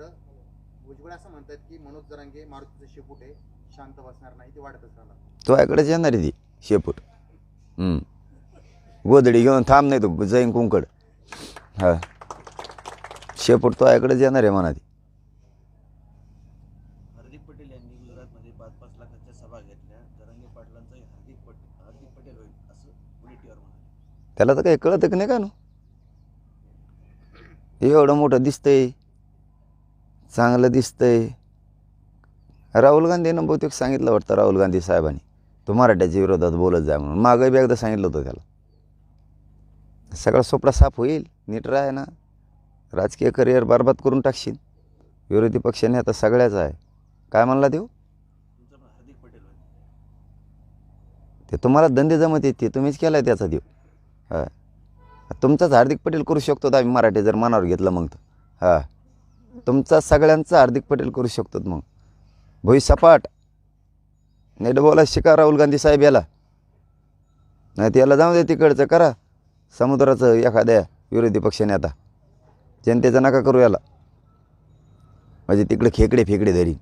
म्हणतात की मनोज जरांगे मारुतीचं शेपूट आहे शांत बसणार नाही ते वाढतच राहणार. तो याकडेच येणार आहे ती शेपूट. हम्म. गोधडी घेऊन थांब नाही तो जाईन कुंकड. हा. शेपूट तो याकडेच येणार आहे म्हणा ती. हार्दिक पटेल यांनी गुजरातमध्ये पाच पाच लाखाच्या सभा घेतल्या. जरांगे पाटलांचा हार्दिक पटेल हार्दिक पटेल होईल असं बुलेटिवर म्हणाले. त्याला तर काही कळतं की नाही का नो? एवढं मोठं दिसतंय. चांगलं दिसतंय. राहुल गांधीनं बहुतेक सांगितलं वाटतं राहुल गांधी साहेबांनी. तो मराठ्याच्या विरोधात बोलत जाय म्हणून. मागं बी एकदा सांगितलं होतं त्याला. सगळा सोपडा साफ होईल नीट राह ना. राजकीय करिअर बरबाद करून टाकशील. विरोधी पक्षाने आता सगळ्याच आहे. काय म्हणला देऊ ते तुम्हाला धंदे जमत येते तुम्हीच केलाय त्याचा देव. हा. तुमचाच हार्दिक पटेल करू शकतो आम्ही मराठी जर मनावर घेतलं मग तर. हा. तुमचा सगळ्यांचा हार्दिक पटेल करू शकतो मग. भुई सपाट. नीट शिका राहुल गांधी साहेब याला. नाही तर याला जाऊ दे तिकडचं करा. समुद्राचं एखाद्या विरोधी पक्षाने आता. जनतेचं नका करू याला. म्हणजे तिकडे खेकडे फेकडे धरी